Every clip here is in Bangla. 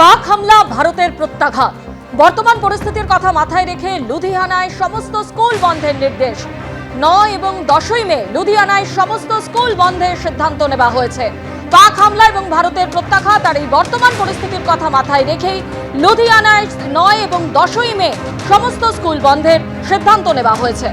পাক হামলা, ভারতের প্রত্যাঘাত। বর্তমান পরিস্থিতির কথা মাথায় রেখে লুধিয়ানায় সমস্ত স্কুল বন্ধের নির্দেশ। নয় এবং দশই মে লুধিয়ানায় সমস্ত স্কুল বন্ধের সিদ্ধান্ত নেওয়া হয়েছে। পাক হামলা এবং ভারতের প্রত্যাঘাত আর এই বর্তমান পরিস্থিতির কথা মাথায় রেখেই লুধিয়ানায় নয় এবং দশই মে সমস্ত স্কুল বন্ধের সিদ্ধান্ত নেওয়া হয়েছে।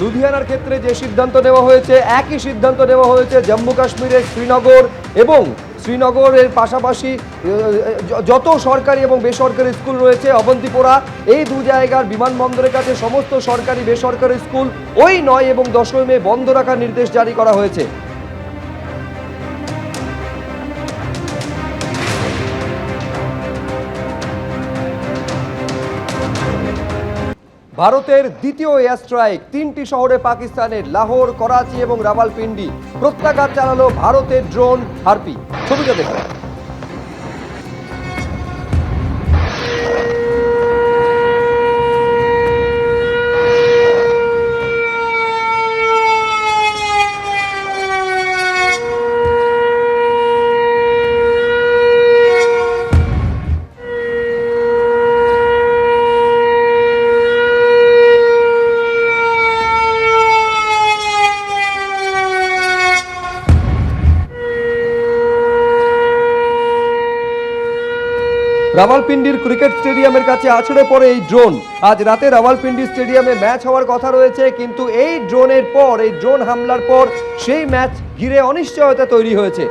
লুধিয়ানার ক্ষেত্রে যে সিদ্ধান্ত নেওয়া হয়েছে, একই সিদ্ধান্ত নেওয়া হয়েছে জম্মু কাশ্মীরের শ্রীনগর এবং শ্রীনগরের পাশাপাশি যত সরকারি এবং বেসরকারি স্কুল রয়েছে, অবন্তিপোরা, এই দু জায়গার বিমানবন্দরের কাছে সমস্ত সরকারি বেসরকারি স্কুল ওই নয় এবং দশই মে বন্ধ রাখার নির্দেশ জারি করা হয়েছে। ভারতের দ্বিতীয় এয়ার স্ট্রাইক তিনটি শহরে পাকিস্তানের লাহোর, করাচি এবং রাবালপিন্ডি প্রত্যাঘাত চালালো ভারতের ড্রোন হারপি। ছবিটা দেখুন। রাওয়ালপিন্ডির ক্রিকেট স্টেডিয়ামের কাছে আছড়ে পড়ে এই ড্রোন। আজ রাতে রাওয়ালপিন্ডি স্টেডিয়ামে ম্যাচ হওয়ার কথা রয়েছে, কিন্তু এই ড্রোনের পর, এই ড্রোন হামলার পর সেই ম্যাচ ঘিরে অনিশ্চয়তা তৈরি হয়েছে।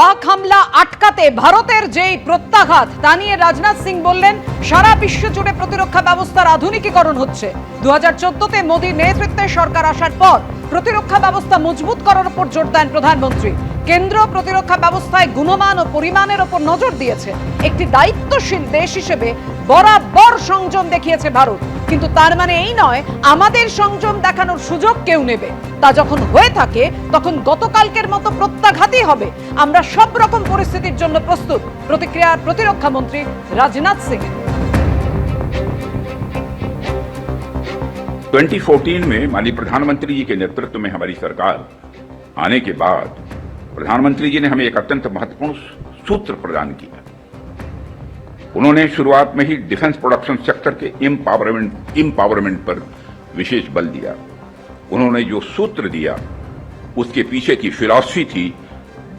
পাক হামলা আটকাতে ভারতের যেই প্রত্যাঘাত, তা নিয়ে রাজনাথ সিং বললেন, সারা বিশ্ব জুড়ে প্রতিরক্ষা ব্যবস্থার আধুনিকীকরণ হচ্ছে। দু হাজার চোদ্দতে মোদীর নেতৃত্বে সরকার আসার পর প্রতিরক্ষা ব্যবস্থা মজবুত করার উপর জোর দেন প্রধানমন্ত্রী। কেন্দ্র প্রতিরক্ষা ব্যবস্থায় গুণমান ও পরিমাণের ওপর নজর দিয়েছে। একটি দায়িত্বশীল দেশ হিসেবে বরাবর সংযম দেখিয়েছে ভারত। কিন্তু তার মানে এই নয়, আমাদের সংযম দেখানোর সুযোগ কেউ নেবে। তা যখন হয়ে থাকে, তখন গতকালকের মতো প্রত্যাঘাতই হবে। আমরা সব রকম পরিস্থিতির জন্য প্রস্তুত। প্রতিক্রিয়ার প্রতিরক্ষা মন্ত্রী রাজনাথ সিং। 2014 में माननीय प्रधानमंत्री जी के नेतृत्व में हमारी सरकार आने के बाद प्रधानमंत्री जी ने हमें एक अत्यंत महत्वपूर्ण सूत्र प्रदान किया। उन्होंने शुरुआत में ही डिफेंस प्रोडक्शन सेक्टर के इम्पावरमेंट एम्पावरमेंट पर विशेष बल दिया। उन्होंने जो सूत्र दिया, उसके पीछे की फिलॉसफी थी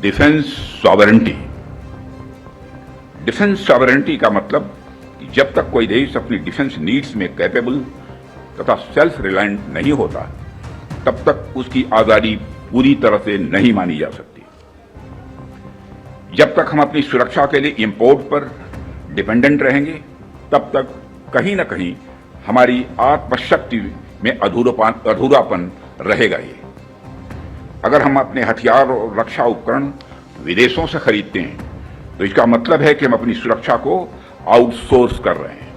डिफेंस सॉवरेंटी। डिफेंस सॉवरेंटी का मतलब जब तक कोई देश अपनी डिफेंस नीड्स में कैपेबल तथा सेल्फ रिलायंट नहीं होता, तब तक उसकी आज़ादी पूरी तरह से नहीं मानी जा सकती। जब तक हम अपनी सुरक्षा के लिए इंपोर्ट पर डिपेंडेंट रहेंगे, तब तक कहीं ना कहीं हमारी आत्मशक्ति में अधूरापन अधूरापन रहेगा ही। अगर हम अपने हथियार और रक्षा उपकरण विदेशों से खरीदते हैं तो इसका मतलब है कि हम अपनी सुरक्षा को आउटसोर्स कर रहे हैं।